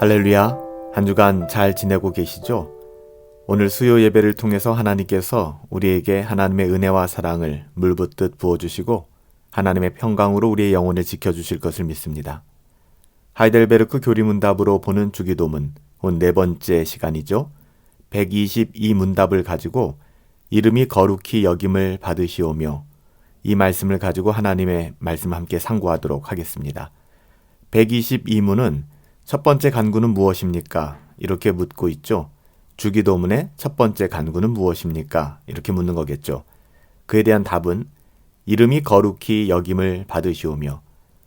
할렐루야. 한 주간 잘 지내고 계시죠? 오늘 수요 예배를 통해서 하나님께서 우리에게 하나님의 은혜와 사랑을 물붓듯 부어주시고 하나님의 평강으로 우리의 영혼을 지켜주실 것을 믿습니다. 하이델베르크 교리문답으로 보는 주기도문 온 네 번째 시간이죠. 122 문답을 가지고 이름이 거룩히 여김을 받으시오며 이 말씀을 가지고 하나님의 말씀 함께 상고하도록 하겠습니다. 122문은 첫 번째 간구는 무엇입니까? 이렇게 묻고 있죠. 주기도문의 첫 번째 간구는 무엇입니까? 이렇게 묻는 거겠죠. 그에 대한 답은 이름이 거룩히 여김을 받으시오며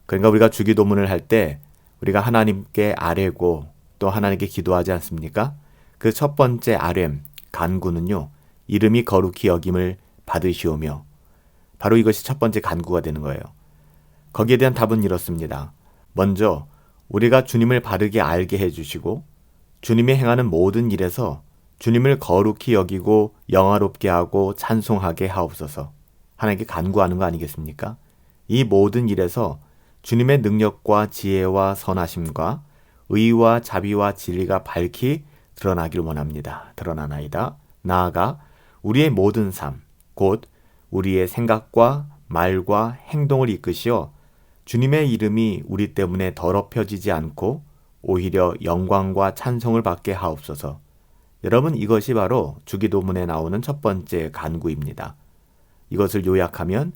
그러니까 우리가 주기도문을 할 때 우리가 하나님께 아뢰고 또 하나님께 기도하지 않습니까? 그 첫 번째 아뢰 간구는요. 이름이 거룩히 여김을 받으시오며 바로 이것이 첫 번째 간구가 되는 거예요. 거기에 대한 답은 이렇습니다. 먼저 우리가 주님을 바르게 알게 해주시고 주님이 행하는 모든 일에서 주님을 거룩히 여기고 영화롭게 하고 찬송하게 하옵소서. 하나님께 간구하는 거 아니겠습니까? 이 모든 일에서 주님의 능력과 지혜와 선하심과 의와 자비와 진리가 밝히 드러나기를 원합니다. 드러나나이다. 나아가 우리의 모든 삶, 곧 우리의 생각과 말과 행동을 이끄시어 주님의 이름이 우리 때문에 더럽혀지지 않고 오히려 영광과 찬송을 받게 하옵소서. 여러분 이것이 바로 주기도문에 나오는 첫 번째 간구입니다. 이것을 요약하면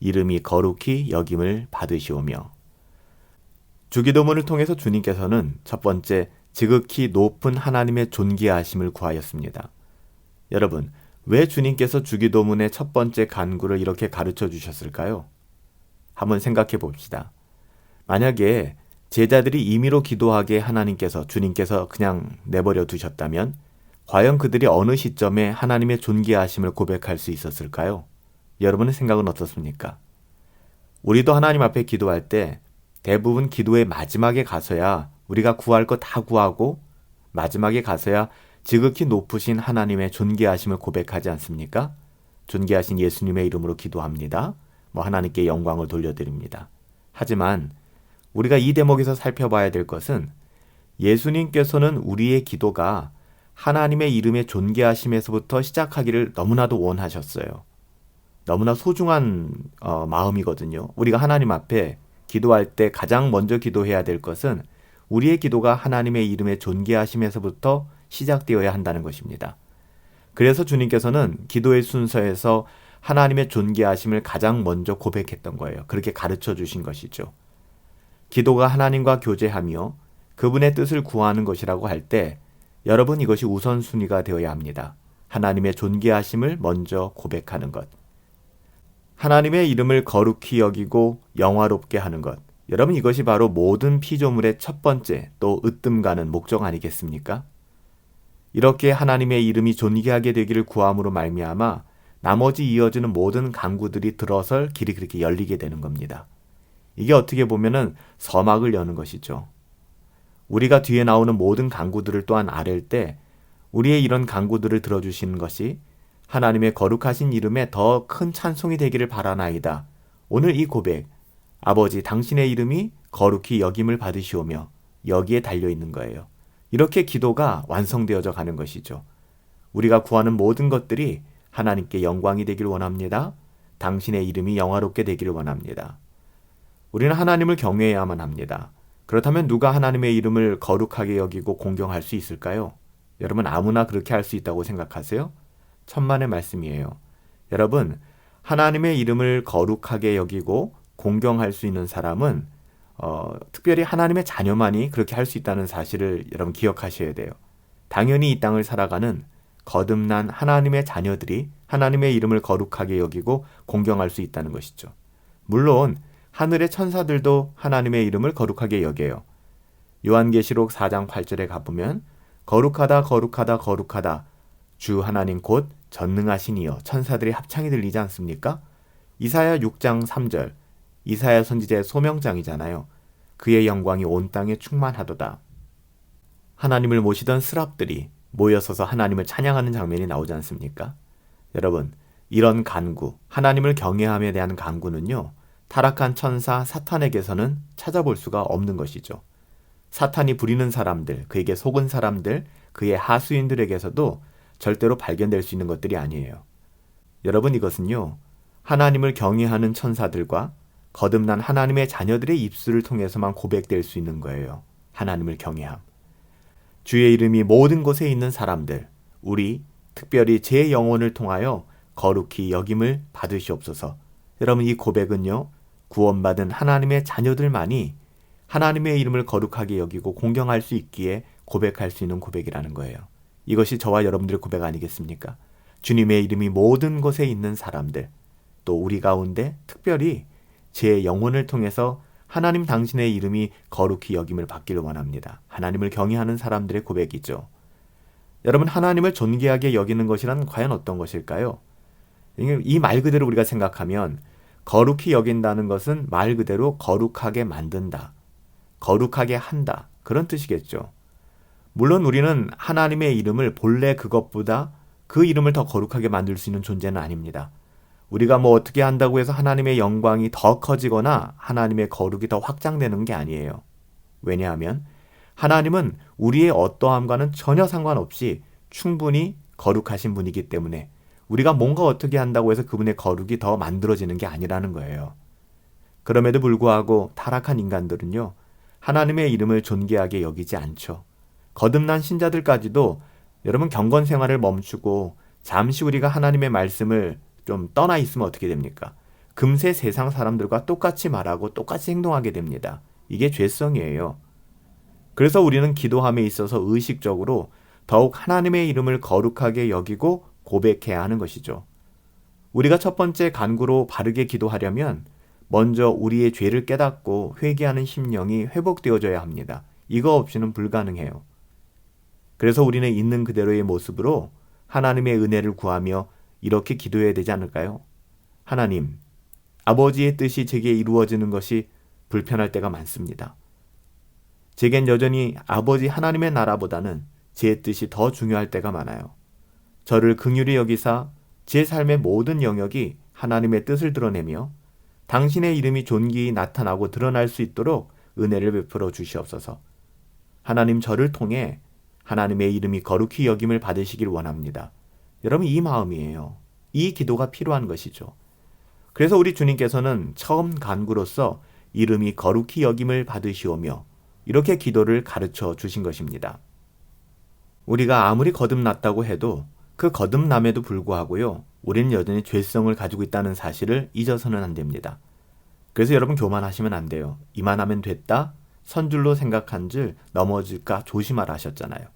이름이 거룩히 여김을 받으시오며 주기도문을 통해서 주님께서는 첫 번째 지극히 높은 하나님의 존귀하심을 구하였습니다. 여러분, 왜 주님께서 주기도문의 첫 번째 간구를 이렇게 가르쳐 주셨을까요? 한번 생각해 봅시다. 만약에 제자들이 임의로 기도하게 하나님께서 주님께서 그냥 내버려 두셨다면 과연 그들이 어느 시점에 하나님의 존귀하심을 고백할 수 있었을까요? 여러분의 생각은 어떻습니까? 우리도 하나님 앞에 기도할 때 대부분 기도의 마지막에 가서야 우리가 구할 거다 구하고 마지막에 가서야 지극히 높으신 하나님의 존귀하심을 고백하지 않습니까? 존귀하신 예수님의 이름으로 기도합니다. 뭐 하나님께 영광을 돌려드립니다. 하지만 우리가 이 대목에서 살펴봐야 될 것은 예수님께서는 우리의 기도가 하나님의 이름의 존귀하심에서부터 시작하기를 너무나도 원하셨어요. 너무나 소중한 어, 마음이거든요. 우리가 하나님 앞에 기도할 때 가장 먼저 기도해야 될 것은 우리의 기도가 하나님의 이름의 존귀하심에서부터 시작되어야 한다는 것입니다. 그래서 주님께서는 기도의 순서에서 하나님의 존귀하심을 가장 먼저 고백했던 거예요. 그렇게 가르쳐 주신 것이죠. 기도가 하나님과 교제하며 그분의 뜻을 구하는 것이라고 할 때 여러분 이것이 우선순위가 되어야 합니다. 하나님의 존귀하심을 먼저 고백하는 것. 하나님의 이름을 거룩히 여기고 영화롭게 하는 것. 여러분 이것이 바로 모든 피조물의 첫 번째 또 으뜸 가는 목적 아니겠습니까? 이렇게 하나님의 이름이 존귀하게 되기를 구함으로 말미암아 나머지 이어지는 모든 강구들이 들어설 길이 그렇게 열리게 되는 겁니다. 이게 어떻게 보면은 서막을 여는 것이죠. 우리가 뒤에 나오는 모든 강구들을 또한 아랠 때 우리의 이런 강구들을 들어주시는 것이 하나님의 거룩하신 이름에 더 큰 찬송이 되기를 바라나이다. 오늘 이 고백, 아버지 당신의 이름이 거룩히 여김을 받으시오며 여기에 달려 있는 거예요. 이렇게 기도가 완성되어져 가는 것이죠. 우리가 구하는 모든 것들이 하나님께 영광이 되길 원합니다. 당신의 이름이 영화롭게 되기를 원합니다. 우리는 하나님을 경외해야만 합니다. 그렇다면 누가 하나님의 이름을 거룩하게 여기고 공경할 수 있을까요? 여러분 아무나 그렇게 할 수 있다고 생각하세요? 천만의 말씀이에요. 여러분, 하나님의 이름을 거룩하게 여기고 공경할 수 있는 사람은 어, 특별히 하나님의 자녀만이 그렇게 할 수 있다는 사실을 여러분 기억하셔야 돼요. 당연히 이 땅을 살아가는 거듭난 하나님의 자녀들이 하나님의 이름을 거룩하게 여기고 공경할 수 있다는 것이죠. 물론 하늘의 천사들도 하나님의 이름을 거룩하게 여겨요. 요한계시록 4장 8절에 가보면 거룩하다 거룩하다 거룩하다 주 하나님 곧 전능하시니여 천사들의 합창이 들리지 않습니까? 이사야 6장 3절 이사야 선지자의 소명장이잖아요. 그의 영광이 온 땅에 충만하도다. 하나님을 모시던 스랍들이 모여서서 하나님을 찬양하는 장면이 나오지 않습니까? 여러분, 이런 간구, 하나님을 경외함에 대한 간구는요, 타락한 천사 사탄에게서는 찾아볼 수가 없는 것이죠. 사탄이 부리는 사람들, 그에게 속은 사람들, 그의 하수인들에게서도 절대로 발견될 수 있는 것들이 아니에요. 여러분 이것은요. 하나님을 경외하는 천사들과 거듭난 하나님의 자녀들의 입술을 통해서만 고백될 수 있는 거예요. 하나님을 경외함. 주의 이름이 모든 곳에 있는 사람들, 우리 특별히 제 영혼을 통하여 거룩히 여김을 받으시옵소서. 여러분 이 고백은요. 구원받은 하나님의 자녀들만이 하나님의 이름을 거룩하게 여기고 공경할 수 있기에 고백할 수 있는 고백이라는 거예요. 이것이 저와 여러분들의 고백 아니겠습니까? 주님의 이름이 모든 곳에 있는 사람들, 또 우리 가운데 특별히 제 영혼을 통해서 하나님 당신의 이름이 거룩히 여김을 받기를 원합니다. 하나님을 경외하는 사람들의 고백이죠. 여러분, 하나님을 존귀하게 여기는 것이란 과연 어떤 것일까요? 이 말 그대로 우리가 생각하면 거룩히 여긴다는 것은 말 그대로 거룩하게 만든다. 거룩하게 한다. 그런 뜻이겠죠. 물론 우리는 하나님의 이름을 본래 그것보다 그 이름을 더 거룩하게 만들 수 있는 존재는 아닙니다. 우리가 뭐 어떻게 한다고 해서 하나님의 영광이 더 커지거나 하나님의 거룩이 더 확장되는 게 아니에요. 왜냐하면 하나님은 우리의 어떠함과는 전혀 상관없이 충분히 거룩하신 분이기 때문에 우리가 뭔가 어떻게 한다고 해서 그분의 거룩이 더 만들어지는 게 아니라는 거예요. 그럼에도 불구하고 타락한 인간들은요, 하나님의 이름을 존귀하게 여기지 않죠. 거듭난 신자들까지도 여러분 경건 생활을 멈추고 잠시 우리가 하나님의 말씀을 좀 떠나 있으면 어떻게 됩니까? 금세 세상 사람들과 똑같이 말하고 똑같이 행동하게 됩니다. 이게 죄성이에요. 그래서 우리는 기도함에 있어서 의식적으로 더욱 하나님의 이름을 거룩하게 여기고 고백해야 하는 것이죠. 우리가 첫 번째 간구로 바르게 기도하려면 먼저 우리의 죄를 깨닫고 회개하는 심령이 회복되어져야 합니다. 이거 없이는 불가능해요. 그래서 우리는 있는 그대로의 모습으로 하나님의 은혜를 구하며 이렇게 기도해야 되지 않을까요? 하나님, 아버지의 뜻이 제게 이루어지는 것이 불편할 때가 많습니다. 제겐 여전히 아버지 하나님의 나라보다는 제 뜻이 더 중요할 때가 많아요. 저를 긍휼히 여기사 제 삶의 모든 영역이 하나님의 뜻을 드러내며 당신의 이름이 존귀히 나타나고 드러날 수 있도록 은혜를 베풀어 주시옵소서. 하나님 저를 통해 하나님의 이름이 거룩히 여김을 받으시길 원합니다. 여러분 이 마음이에요. 이 기도가 필요한 것이죠. 그래서 우리 주님께서는 처음 간구로서 이름이 거룩히 여김을 받으시오며 이렇게 기도를 가르쳐 주신 것입니다. 우리가 아무리 거듭났다고 해도 그 거듭남에도 불구하고요. 우리는 여전히 죄성을 가지고 있다는 사실을 잊어서는 안 됩니다. 그래서 여러분 교만하시면 안 돼요. 이만하면 됐다. 선줄로 생각한 줄 넘어질까 조심하라 하셨잖아요.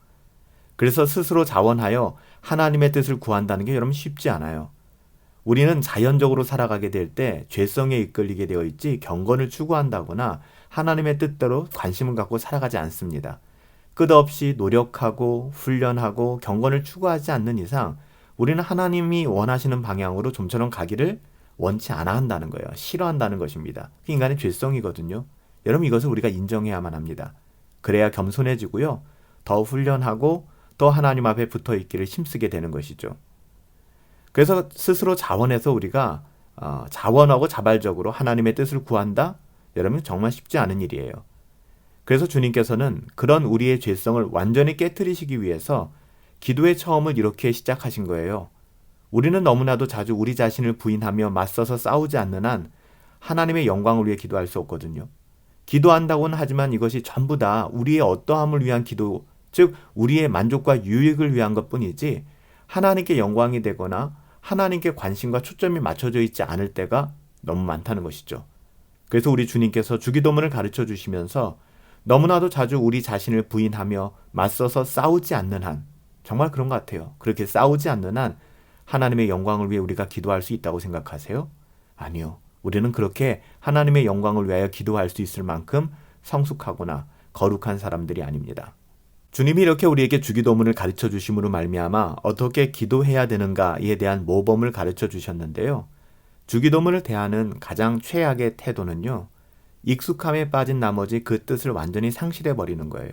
그래서 스스로 자원하여 하나님의 뜻을 구한다는 게 여러분 쉽지 않아요. 우리는 자연적으로 살아가게 될 때 죄성에 이끌리게 되어 있지 경건을 추구한다거나 하나님의 뜻대로 관심을 갖고 살아가지 않습니다. 끝없이 노력하고 훈련하고 경건을 추구하지 않는 이상 우리는 하나님이 원하시는 방향으로 좀처럼 가기를 원치 않아 한다는 거예요. 싫어한다는 것입니다. 그 인간의 죄성이거든요. 여러분 이것을 우리가 인정해야만 합니다. 그래야 겸손해지고요. 더 훈련하고 또 하나님 앞에 붙어 있기를 힘쓰게 되는 것이죠. 그래서 스스로 자원해서 우리가 어, 자원하고 자발적으로 하나님의 뜻을 구한다? 여러분 정말 쉽지 않은 일이에요. 그래서 주님께서는 그런 우리의 죄성을 완전히 깨뜨리시기 위해서 기도의 처음을 이렇게 시작하신 거예요. 우리는 너무나도 자주 우리 자신을 부인하며 맞서서 싸우지 않는 한 하나님의 영광을 위해 기도할 수 없거든요. 기도한다고는 하지만 이것이 전부 다 우리의 어떠함을 위한 기도 즉 우리의 만족과 유익을 위한 것뿐이지 하나님께 영광이 되거나 하나님께 관심과 초점이 맞춰져 있지 않을 때가 너무 많다는 것이죠. 그래서 우리 주님께서 주기도문을 가르쳐 주시면서 너무나도 자주 우리 자신을 부인하며 맞서서 싸우지 않는 한 정말 그런 것 같아요. 그렇게 싸우지 않는 한 하나님의 영광을 위해 우리가 기도할 수 있다고 생각하세요? 아니요. 우리는 그렇게 하나님의 영광을 위하여 기도할 수 있을 만큼 성숙하거나 거룩한 사람들이 아닙니다. 주님이 이렇게 우리에게 주기도문을 가르쳐 주심으로 말미암아 어떻게 기도해야 되는가에 대한 모범을 가르쳐 주셨는데요. 주기도문을 대하는 가장 최악의 태도는요. 익숙함에 빠진 나머지 그 뜻을 완전히 상실해 버리는 거예요.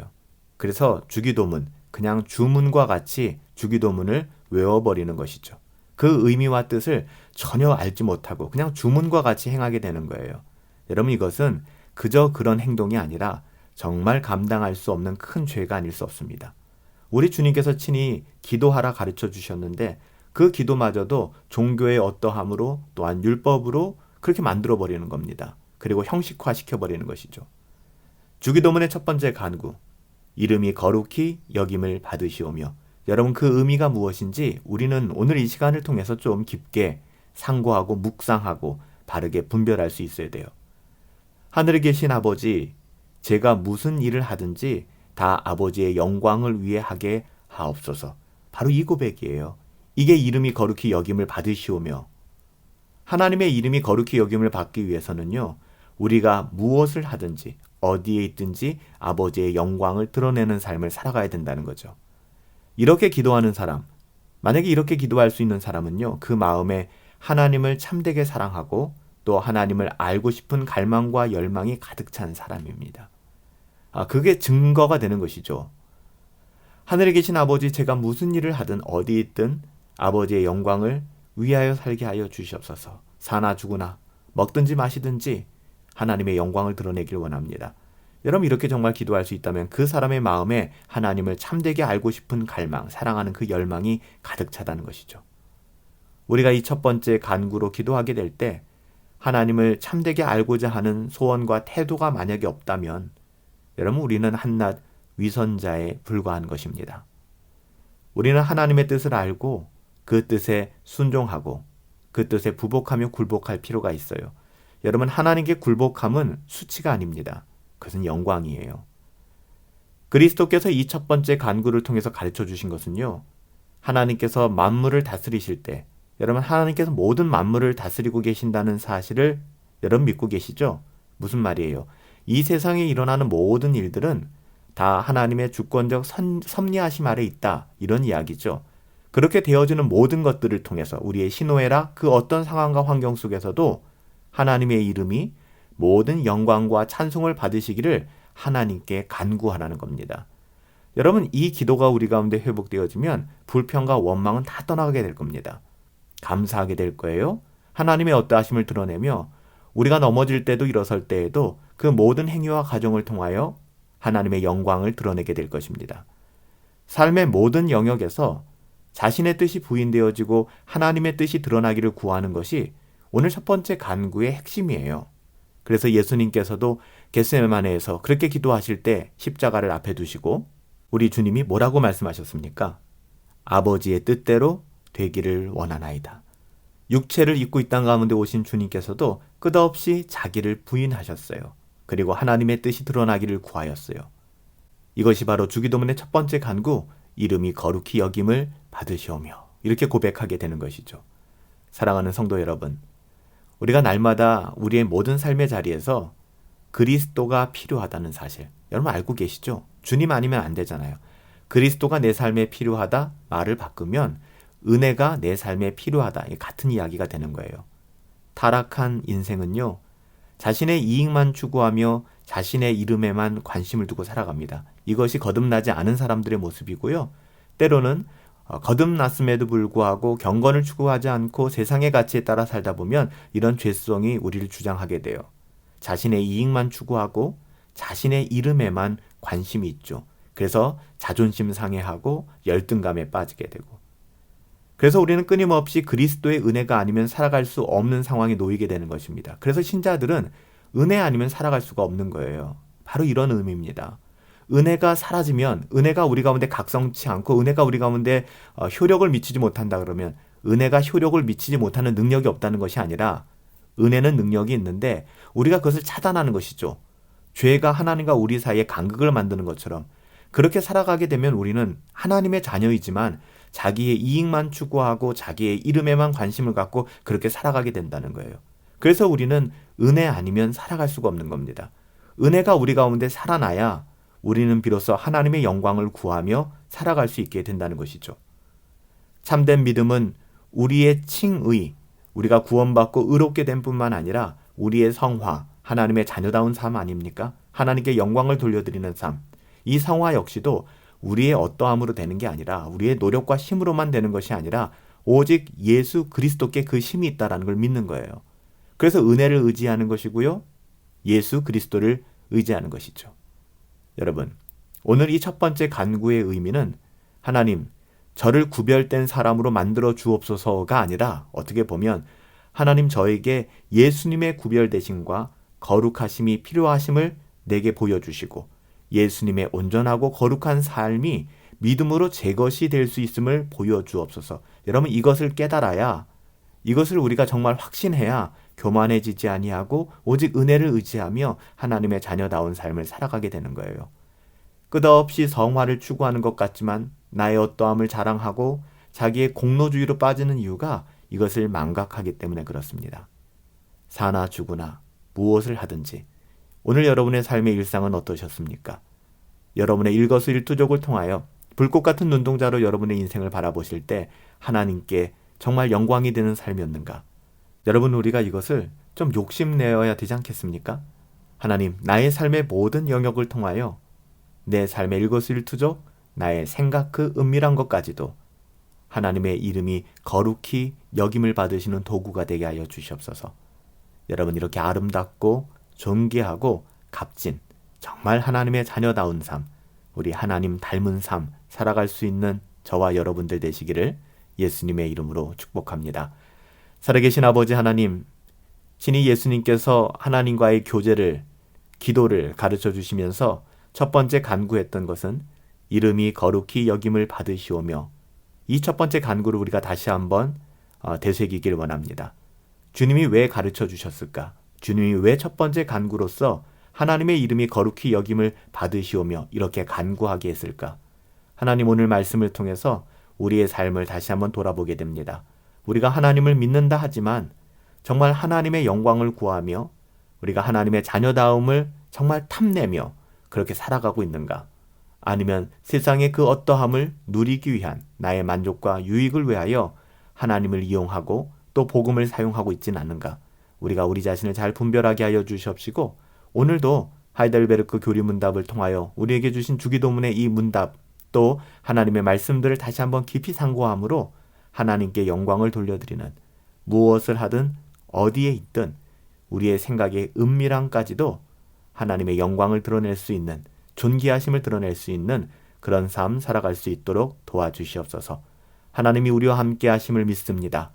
그래서 주기도문, 그냥 주문과 같이 주기도문을 외워 버리는 것이죠. 그 의미와 뜻을 전혀 알지 못하고 그냥 주문과 같이 행하게 되는 거예요. 여러분 이것은 그저 그런 행동이 아니라 정말 감당할 수 없는 큰 죄가 아닐 수 없습니다. 우리 주님께서 친히 기도하라 가르쳐 주셨는데 그 기도마저도 종교의 어떠함으로 또한 율법으로 그렇게 만들어 버리는 겁니다. 그리고 형식화 시켜 버리는 것이죠. 주기도문의 첫 번째 간구 이름이 거룩히 여김을 받으시오며 여러분 그 의미가 무엇인지 우리는 오늘 이 시간을 통해서 좀 깊게 상고하고 묵상하고 바르게 분별할 수 있어야 돼요. 하늘에 계신 아버지, 제가 무슨 일을 하든지 다 아버지의 영광을 위해 하게 하옵소서. 바로 이 고백이에요. 이게 이름이 거룩히 여김을 받으시오며 하나님의 이름이 거룩히 여김을 받기 위해서는요. 우리가 무엇을 하든지 어디에 있든지 아버지의 영광을 드러내는 삶을 살아가야 된다는 거죠. 이렇게 기도하는 사람, 만약에 이렇게 기도할 수 있는 사람은요, 그 마음에 하나님을 참되게 사랑하고 또 하나님을 알고 싶은 갈망과 열망이 가득 찬 사람입니다. 아, 그게 증거가 되는 것이죠. 하늘에 계신 아버지, 제가 무슨 일을 하든 어디 있든 아버지의 영광을 위하여 살게 하여 주시옵소서. 사나 죽으나 먹든지 마시든지 하나님의 영광을 드러내길 원합니다. 여러분 이렇게 정말 기도할 수 있다면 그 사람의 마음에 하나님을 참되게 알고 싶은 갈망, 사랑하는 그 열망이 가득 차다는 것이죠. 우리가 이 첫 번째 간구로 기도하게 될 때 하나님을 참되게 알고자 하는 소원과 태도가 만약에 없다면 여러분 우리는 한낱 위선자에 불과한 것입니다. 우리는 하나님의 뜻을 알고 그 뜻에 순종하고 그 뜻에 부복하며 굴복할 필요가 있어요. 여러분 하나님께 굴복함은 수치가 아닙니다. 그것은 영광이에요. 그리스도께서 이 첫 번째 간구를 통해서 가르쳐 주신 것은요. 하나님께서 만물을 다스리실 때 여러분 하나님께서 모든 만물을 다스리고 계신다는 사실을 여러분 믿고 계시죠? 무슨 말이에요? 이 세상에 일어나는 모든 일들은 다 하나님의 주권적 선, 섭리하심 아래 있다. 이런 이야기죠. 그렇게 되어지는 모든 것들을 통해서 우리의 신호애라 그 어떤 상황과 환경 속에서도 하나님의 이름이 모든 영광과 찬송을 받으시기를 하나님께 간구하라는 겁니다. 여러분, 이 기도가 우리 가운데 회복되어지면 불평과 원망은 다 떠나게 될 겁니다. 감사하게 될 거예요. 하나님의 어떠하심을 드러내며 우리가 넘어질 때도 일어설 때에도 그 모든 행위와 가정을 통하여 하나님의 영광을 드러내게 될 것입니다. 삶의 모든 영역에서 자신의 뜻이 부인되어지고 하나님의 뜻이 드러나기를 구하는 것이 오늘 첫 번째 간구의 핵심이에요. 그래서 예수님께서도 겟세마네에서 그렇게 기도하실 때 십자가를 앞에 두시고 우리 주님이 뭐라고 말씀하셨습니까? 아버지의 뜻대로 되기를 원하나이다. 육체를 입고 이 땅 가운데 오신 주님께서도 끝없이 자기를 부인하셨어요. 그리고 하나님의 뜻이 드러나기를 구하였어요. 이것이 바로 주기도문의 첫 번째 간구, 이름이 거룩히 여김을 받으시오며 이렇게 고백하게 되는 것이죠. 사랑하는 성도 여러분, 우리가 날마다 우리의 모든 삶의 자리에서 그리스도가 필요하다는 사실 여러분 알고 계시죠? 주님 아니면 안 되잖아요. 그리스도가 내 삶에 필요하다 말을 바꾸면 은혜가 내 삶에 필요하다 같은 이야기가 되는 거예요. 타락한 인생은요 자신의 이익만 추구하며 자신의 이름에만 관심을 두고 살아갑니다. 이것이 거듭나지 않은 사람들의 모습이고요. 때로는 어, 거듭났음에도 불구하고 경건을 추구하지 않고 세상의 가치에 따라 살다 보면 이런 죄성이 우리를 주장하게 돼요. 자신의 이익만 추구하고 자신의 이름에만 관심이 있죠. 그래서 자존심 상해하고 열등감에 빠지게 되고. 그래서 우리는 끊임없이 그리스도의 은혜가 아니면 살아갈 수 없는 상황에 놓이게 되는 것입니다. 그래서 신자들은 은혜 아니면 살아갈 수가 없는 거예요. 바로 이런 의미입니다. 은혜가 사라지면 은혜가 우리 가운데 각성치 않고 은혜가 우리 가운데 어, 효력을 미치지 못한다 그러면 은혜가 효력을 미치지 못하는 능력이 없다는 것이 아니라 은혜는 능력이 있는데 우리가 그것을 차단하는 것이죠. 죄가 하나님과 우리 사이에 간극을 만드는 것처럼 그렇게 살아가게 되면 우리는 하나님의 자녀이지만 자기의 이익만 추구하고 자기의 이름에만 관심을 갖고 그렇게 살아가게 된다는 거예요. 그래서 우리는 은혜 아니면 살아갈 수가 없는 겁니다. 은혜가 우리 가운데 살아나야 우리는 비로소 하나님의 영광을 구하며 살아갈 수 있게 된다는 것이죠. 참된 믿음은 우리의 칭의, 우리가 구원받고 의롭게 된 뿐만 아니라 우리의 성화, 하나님의 자녀다운 삶 아닙니까? 하나님께 영광을 돌려드리는 삶. 이 성화 역시도 우리의 어떠함으로 되는 게 아니라 우리의 노력과 힘으로만 되는 것이 아니라 오직 예수 그리스도께 그 힘이 있다라는 걸 믿는 거예요. 그래서 은혜를 의지하는 것이고요. 예수 그리스도를 의지하는 것이죠. 여러분, 오늘 이 첫 번째 간구의 의미는 하나님, 저를 구별된 사람으로 만들어 주옵소서가 아니라 어떻게 보면 하나님 저에게 예수님의 구별되심과 거룩하심이 필요하심을 내게 보여주시고 예수님의 온전하고 거룩한 삶이 믿음으로 제 것이 될 수 있음을 보여주옵소서. 여러분 이것을 깨달아야 이것을 우리가 정말 확신해야 교만해지지 아니하고 오직 은혜를 의지하며 하나님의 자녀다운 삶을 살아가게 되는 거예요. 끝없이 성화를 추구하는 것 같지만 나의 어떠함을 자랑하고 자기의 공로주의로 빠지는 이유가 이것을 망각하기 때문에 그렇습니다. 사나 죽으나 무엇을 하든지 오늘 여러분의 삶의 일상은 어떠셨습니까? 여러분의 일거수일투족을 통하여 불꽃 같은 눈동자로 여러분의 인생을 바라보실 때 하나님께 정말 영광이 되는 삶이었는가? 여러분 우리가 이것을 좀 욕심내어야 되지 않겠습니까? 하나님 나의 삶의 모든 영역을 통하여 내 삶의 일거수일투족 나의 생각 그 은밀한 것까지도 하나님의 이름이 거룩히 여김을 받으시는 도구가 되게 하여 주시옵소서. 여러분 이렇게 아름답고 존귀하고 값진 정말 하나님의 자녀다운 삶, 우리 하나님 닮은 삶 살아갈 수 있는 저와 여러분들 되시기를 예수님의 이름으로 축복합니다. 살아계신 아버지 하나님, 신이 예수님께서 하나님과의 교제를 기도를 가르쳐 주시면서 첫 번째 간구했던 것은 이름이 거룩히 여김을 받으시오며 이 첫 번째 간구를 우리가 다시 한번 어, 되새기길 원합니다. 주님이 왜 가르쳐 주셨을까? 주님이 왜 첫 번째 간구로서 하나님의 이름이 거룩히 여김을 받으시오며 이렇게 간구하게 했을까? 하나님 오늘 말씀을 통해서 우리의 삶을 다시 한번 돌아보게 됩니다. 우리가 하나님을 믿는다 하지만 정말 하나님의 영광을 구하며 우리가 하나님의 자녀다움을 정말 탐내며 그렇게 살아가고 있는가? 아니면 세상의 그 어떠함을 누리기 위한 나의 만족과 유익을 위하여 하나님을 이용하고 또 복음을 사용하고 있진 않는가? 우리가 우리 자신을 잘 분별하게 하여 주시옵시고 오늘도 하이델베르크 교리 문답을 통하여 우리에게 주신 주기도문의 이 문답 또 하나님의 말씀들을 다시 한번 깊이 상고함으로 하나님께 영광을 돌려드리는 무엇을 하든 어디에 있든 우리의 생각의 은밀함까지도 하나님의 영광을 드러낼 수 있는 존귀하심을 드러낼 수 있는 그런 삶 살아갈 수 있도록 도와주시옵소서. 하나님이 우리와 함께 하심을 믿습니다.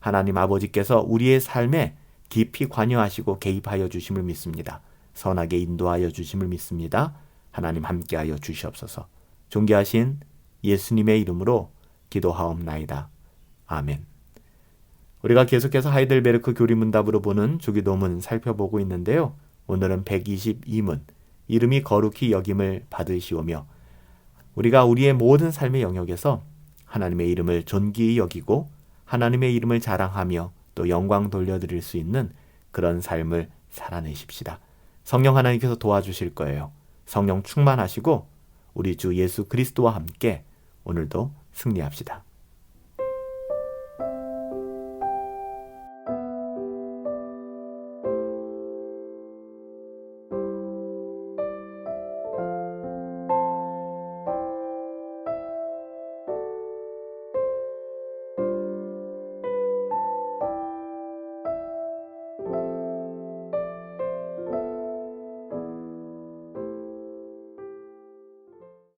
하나님 아버지께서 우리의 삶에 깊이 관여하시고 개입하여 주심을 믿습니다. 선하게 인도하여 주심을 믿습니다. 하나님 함께하여 주시옵소서. 존귀하신 예수님의 이름으로 기도하옵나이다. 아멘. 우리가 계속해서 하이델베르크 교리문답으로 보는 주기도문 살펴보고 있는데요. 오늘은 122문 이름이 거룩히 여김을 받으시오며 우리가 우리의 모든 삶의 영역에서 하나님의 이름을 존귀히 여기고 하나님의 이름을 자랑하며 또 영광 돌려드릴 수 있는 그런 삶을 살아내십시다. 성령 하나님께서 도와주실 거예요. 성령 충만하시고 우리 주 예수 그리스도와 함께 오늘도 승리합시다.